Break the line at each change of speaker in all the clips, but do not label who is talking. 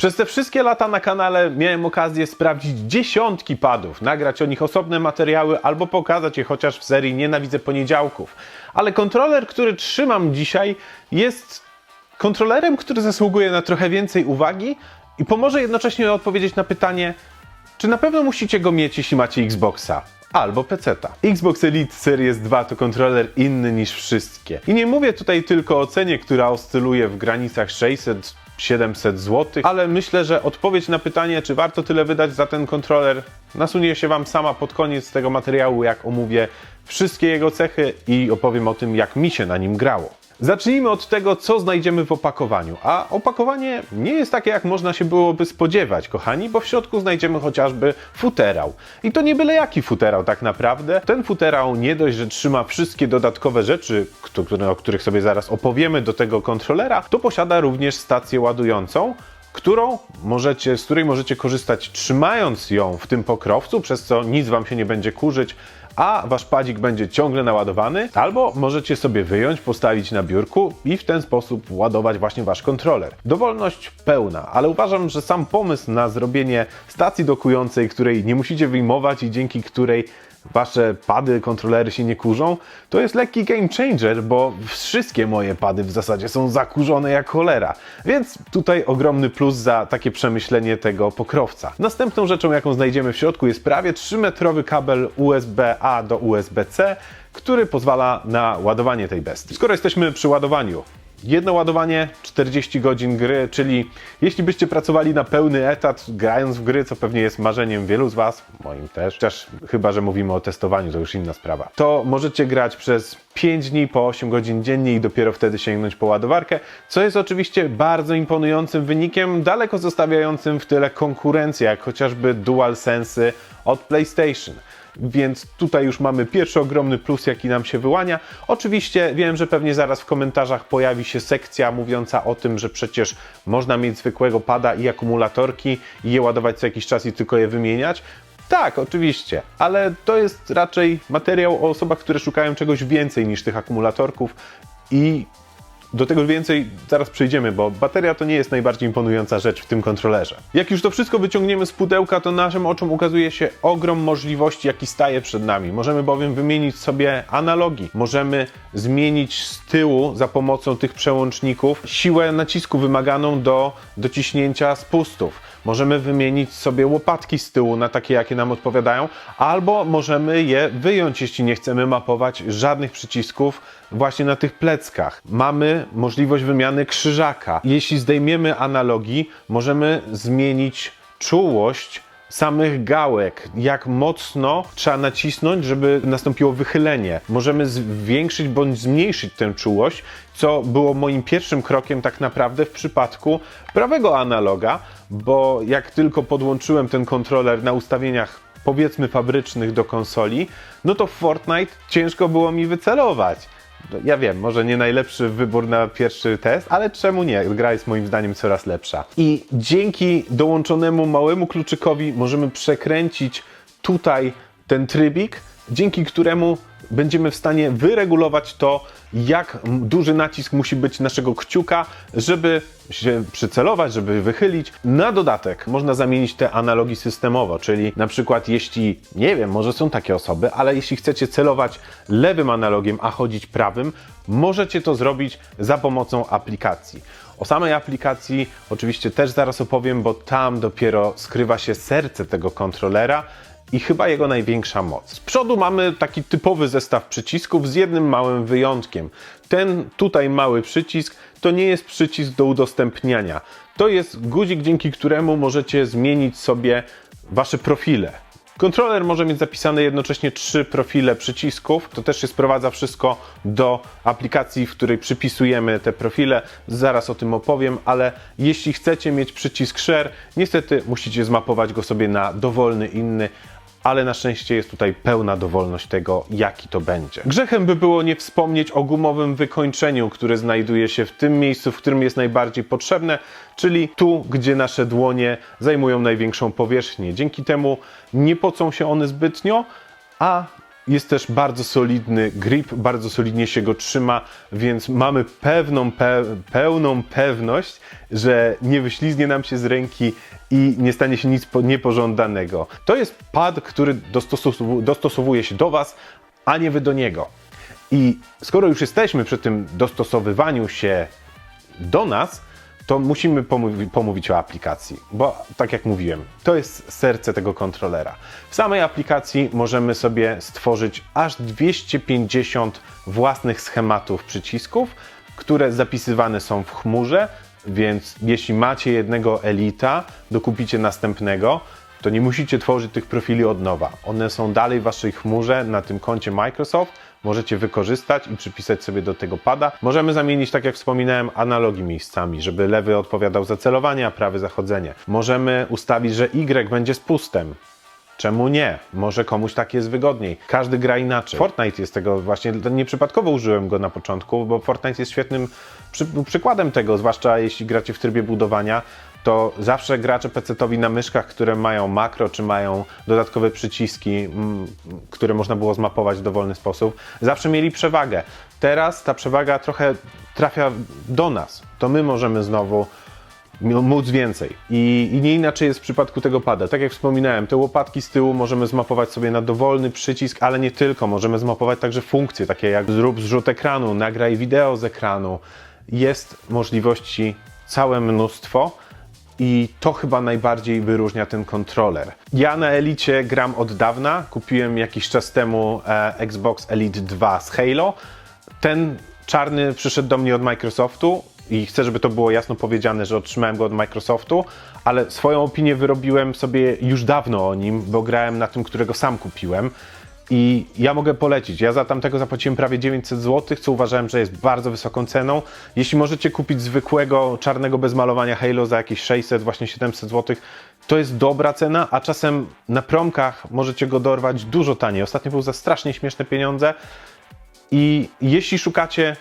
Przez te wszystkie lata na kanale miałem okazję sprawdzić dziesiątki padów, nagrać o nich osobne materiały albo pokazać je chociaż w serii Nienawidzę Poniedziałków. Ale kontroler, który trzymam dzisiaj jest kontrolerem, który zasługuje na trochę więcej uwagi i pomoże jednocześnie odpowiedzieć na pytanie, czy na pewno musicie go mieć, jeśli macie Xboxa? Albo PC-ta. Xbox Elite Series 2 to kontroler inny niż wszystkie. I nie mówię tutaj tylko o cenie, która oscyluje w granicach 600 700 zł, ale myślę, że odpowiedź na pytanie, czy warto tyle wydać za ten kontroler, nasunie się Wam sama pod koniec tego materiału, jak omówię wszystkie jego cechy i opowiem o tym, jak mi się na nim grało. Zacznijmy od tego, co znajdziemy w opakowaniu. A opakowanie nie jest takie, jak można się byłoby spodziewać, kochani, bo w środku znajdziemy chociażby futerał. I to nie byle jaki futerał tak naprawdę. Ten futerał nie dość, że trzyma wszystkie dodatkowe rzeczy, o których sobie zaraz opowiemy do tego kontrolera, to posiada również stację ładującą, którą możecie, z której możecie korzystać trzymając ją w tym pokrowcu, przez co nic Wam się nie będzie kurzyć, a Wasz padzik będzie ciągle naładowany, albo możecie sobie wyjąć, postawić na biurku i w ten sposób ładować właśnie Wasz kontroler. Dowolność pełna, ale uważam, że sam pomysł na zrobienie stacji dokującej, której nie musicie wyjmować i dzięki której wasze pady, kontrolery się nie kurzą, to jest lekki game changer, bo wszystkie moje pady w zasadzie są zakurzone jak cholera. Więc tutaj ogromny plus za takie przemyślenie tego pokrowca. Następną rzeczą, jaką znajdziemy w środku jest prawie 3-metrowy kabel USB-A do USB-C, który pozwala na ładowanie tej bestii. Skoro jesteśmy przy ładowaniu, Jedno ładowanie, 40 godzin gry, czyli jeśli byście pracowali na pełny etat, grając w gry, co pewnie jest marzeniem wielu z Was, moim też, chociaż chyba, że mówimy o testowaniu, to już inna sprawa, to możecie grać przez 5 dni po 8 godzin dziennie i dopiero wtedy sięgnąć po ładowarkę, co jest oczywiście bardzo imponującym wynikiem, daleko zostawiającym w tyle konkurencję, jak chociażby DualSense od PlayStation więc tutaj już mamy pierwszy ogromny plus, jaki nam się wyłania. Oczywiście wiem, że pewnie zaraz w komentarzach pojawi się sekcja mówiąca o tym, że przecież można mieć zwykłego pada i akumulatorki i je ładować co jakiś czas i tylko je wymieniać. Tak, oczywiście, ale to jest raczej materiał o osobach, które szukają czegoś więcej niż tych akumulatorków i do tego więcej zaraz przejdziemy, bo bateria to nie jest najbardziej imponująca rzecz w tym kontrolerze. Jak już to wszystko wyciągniemy z pudełka, to naszym oczom ukazuje się ogrom możliwości, jaki staje przed nami. Możemy bowiem wymienić sobie analogi, możemy zmienić z tyłu za pomocą tych przełączników siłę nacisku wymaganą do dociśnięcia spustów. Możemy wymienić sobie łopatki z tyłu na takie, jakie nam odpowiadają, albo możemy je wyjąć, jeśli nie chcemy mapować żadnych przycisków właśnie na tych pleckach. Mamy możliwość wymiany krzyżaka. Jeśli zdejmiemy analogi, możemy zmienić czułość samych gałek, jak mocno trzeba nacisnąć, żeby nastąpiło wychylenie. Możemy zwiększyć bądź zmniejszyć tę czułość, co było moim pierwszym krokiem tak naprawdę w przypadku prawego analoga, bo jak tylko podłączyłem ten kontroler na ustawieniach powiedzmy fabrycznych do konsoli, no to w Fortnite ciężko było mi wycelować. No, Ja wiem, może nie najlepszy wybór na pierwszy test, ale czemu nie? Gra jest moim zdaniem coraz lepsza. I dzięki dołączonemu małemu kluczykowi możemy przekręcić tutaj ten trybik, dzięki któremu będziemy w stanie wyregulować to, jak duży nacisk musi być naszego kciuka, żeby się przycelować, żeby wychylić. Na dodatek można zamienić te analogi systemowo, czyli na przykład jeśli, nie wiem, może są takie osoby, ale jeśli chcecie celować lewym analogiem, a chodzić prawym, możecie to zrobić za pomocą aplikacji. O samej aplikacji oczywiście też zaraz opowiem, bo tam dopiero skrywa się serce tego kontrolera i chyba jego największa moc. Z przodu mamy taki typowy zestaw przycisków z jednym małym wyjątkiem. Ten tutaj mały przycisk to nie jest przycisk do udostępniania. To jest guzik, dzięki któremu możecie zmienić sobie wasze profile. Kontroler może mieć zapisane jednocześnie trzy profile przycisków. To też się sprowadza wszystko do aplikacji, w której przypisujemy te profile. Zaraz o tym opowiem, ale jeśli chcecie mieć przycisk Share, niestety musicie zmapować go sobie na dowolny inny ale na szczęście jest tutaj pełna dowolność tego, jaki to będzie. Grzechem by było nie wspomnieć o gumowym wykończeniu, które znajduje się w tym miejscu, w którym jest najbardziej potrzebne, czyli tu, gdzie nasze dłonie zajmują największą powierzchnię. Dzięki temu nie pocą się one zbytnio, a jest też bardzo solidny grip, bardzo solidnie się go trzyma, więc mamy pewną, pe pełną pewność, że nie wyślizgnie nam się z ręki i nie stanie się nic po- niepożądanego. To jest pad, który dostosowu- dostosowuje się do Was, a nie Wy do niego. I skoro już jesteśmy przy tym dostosowywaniu się do nas, to musimy pomówi- pomówić o aplikacji, bo tak jak mówiłem, to jest serce tego kontrolera. W samej aplikacji możemy sobie stworzyć aż 250 własnych schematów przycisków, które zapisywane są w chmurze, więc jeśli macie jednego Elita, dokupicie następnego, to nie musicie tworzyć tych profili od nowa. One są dalej w waszej chmurze na tym koncie Microsoft. Możecie wykorzystać i przypisać sobie do tego pada. Możemy zamienić, tak jak wspominałem, analogi miejscami, żeby lewy odpowiadał za celowanie, a prawy za chodzenie. Możemy ustawić, że Y będzie spustem. Czemu nie? Może komuś tak jest wygodniej. Każdy gra inaczej. Fortnite jest tego właśnie, nieprzypadkowo użyłem go na początku, bo Fortnite jest świetnym przy, przykładem tego, zwłaszcza jeśli gracie w trybie budowania, to zawsze gracze PC-towi na myszkach, które mają makro, czy mają dodatkowe przyciski, mm, które można było zmapować w dowolny sposób, zawsze mieli przewagę. Teraz ta przewaga trochę trafia do nas. To my możemy znowu móc więcej. I, I nie inaczej jest w przypadku tego pada. Tak jak wspominałem, te łopatki z tyłu możemy zmapować sobie na dowolny przycisk, ale nie tylko. Możemy zmapować także funkcje, takie jak zrób zrzut ekranu, nagraj wideo z ekranu. Jest możliwości całe mnóstwo. I to chyba najbardziej wyróżnia ten kontroler. Ja na Elicie gram od dawna. Kupiłem jakiś czas temu e, Xbox Elite 2 z Halo. Ten czarny przyszedł do mnie od Microsoftu i chcę, żeby to było jasno powiedziane, że otrzymałem go od Microsoftu, ale swoją opinię wyrobiłem sobie już dawno o nim, bo grałem na tym, którego sam kupiłem. I ja mogę polecić. Ja za tamtego zapłaciłem prawie 900 zł, co uważałem, że jest bardzo wysoką ceną. Jeśli możecie kupić zwykłego czarnego bez malowania Halo za jakieś 600, właśnie 700 zł, to jest dobra cena, a czasem na promkach możecie go dorwać dużo taniej. Ostatnio był za strasznie śmieszne pieniądze. I jeśli szukacie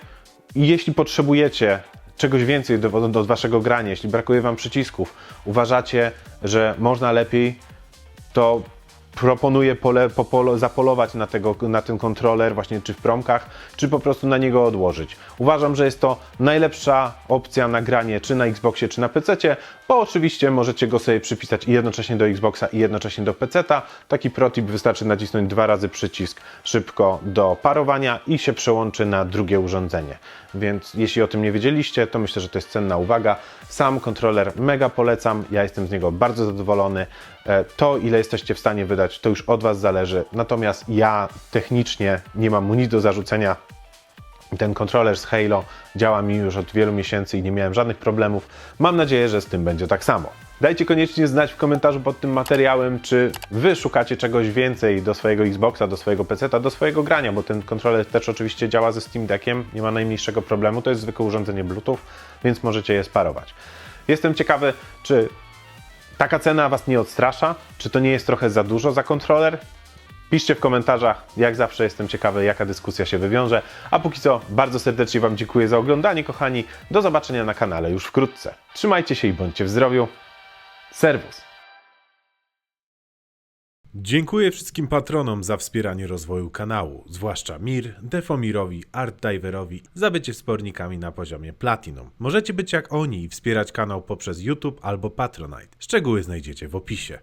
jeśli potrzebujecie czegoś więcej do, do waszego grania, jeśli brakuje wam przycisków, uważacie, że można lepiej, to proponuję pole, popolo, zapolować na, tego, na ten kontroler właśnie czy w promkach, czy po prostu na niego odłożyć. Uważam, że jest to najlepsza opcja na granie czy na Xboxie, czy na PC, bo oczywiście możecie go sobie przypisać i jednocześnie do Xboxa i jednocześnie do PC-ta. Taki protip wystarczy nacisnąć dwa razy przycisk szybko do parowania i się przełączy na drugie urządzenie. Więc jeśli o tym nie wiedzieliście, to myślę, że to jest cenna uwaga. Sam kontroler mega polecam, ja jestem z niego bardzo zadowolony. E, To, ile jesteście w stanie wydać, to już od Was zależy. Natomiast ja technicznie nie mam mu nic do zarzucenia. Ten kontroler z Halo działa mi już od wielu miesięcy i nie miałem żadnych problemów. Mam nadzieję, że z tym będzie tak samo. Dajcie koniecznie znać w komentarzu pod tym materiałem, czy Wy szukacie czegoś więcej do swojego Xboxa, do swojego PC, do swojego grania, bo ten kontroler też oczywiście działa ze Steam Deckiem, nie ma najmniejszego problemu. To jest zwykłe urządzenie Bluetooth, więc możecie je sparować. Jestem ciekawy, czy Taka cena Was nie odstrasza? Czy to nie jest trochę za dużo za kontroler? Piszcie w komentarzach, jak zawsze jestem ciekawy, jaka dyskusja się wywiąże. A póki co, bardzo serdecznie Wam dziękuję za oglądanie, kochani. Do zobaczenia na kanale już wkrótce. Trzymajcie się i bądźcie w zdrowiu. Serwus. Dziękuję wszystkim patronom za wspieranie rozwoju kanału, zwłaszcza Mir, Defomirowi, Artdiverowi, za bycie wspornikami na poziomie Platinum. Możecie być jak oni i wspierać kanał poprzez YouTube albo Patronite. Szczegóły znajdziecie w opisie.